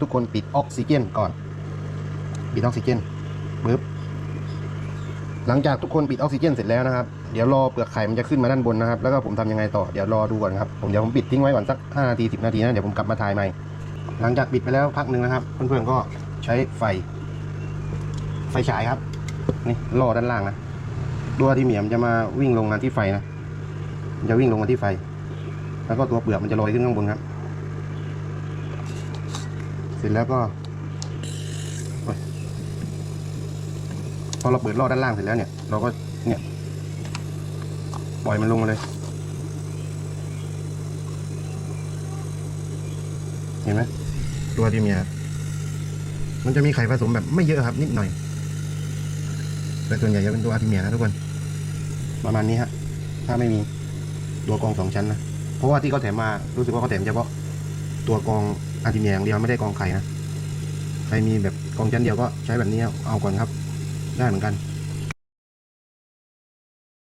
ทุกคนปิดออกซิเจนก่อน ปิดออกซิเจนปึ๊บหลังจากทุกคนปิดออกซิเจนเสร็จแล้วนะครับ เดี๋ยวรอเปลือกไข่มันจะขึ้นมาด้านบนนะครับ แล้วก็ผมทำยังไงต่อ เดี๋ยวรอดูก่อนครับ ผมเดี๋ยวผมปิดทิ้งไว้ก่อนสัก5นาที10 นาทีนะ เดี๋ยวผมกลับมาถ่ายใหม่ หลังจากปิดไปแล้วพักหนึ่งนะครับ เพื่อนๆก็ใช้ไฟ ไฟฉายครับ นี่ล่อด้านล่างนะตัวที่เหมียมจะมาวิ่งลงมาที่ไฟนะ จะวิ่งลงมาที่ไฟ แล้วก็ตัวเปลือกมันจะลอยขึ้นข้างบนครับ ร็จแล้วก็ พอเราเปิดล่อด้านล่างเสร็จแล้วเนี่ย เราก็เนี่ย ปล่อยมันลงมาเลย เห็นไหมตัวที่เมียมันจะมีไข่ผสมแบบไม่เยอะครับนิดหน่อย แต่ส่วนใหญ่จะเป็นตัวอาทิเมียนะทุกคน ประมาณนี้ฮะ ถ้าไม่มีตัวกองสองชั้นนะ เพราะว่าที่เขาแถมมารู้สึกว่าเขาแถมเฉพาะ ตัวกองอาจิเมียอย่างเดียวไม่ได้กองไข่นะ ใครมีแบบกองชั้นเดียวก็ใช้แบบนี้เอาก่อนครับ ได้เหมือนกัน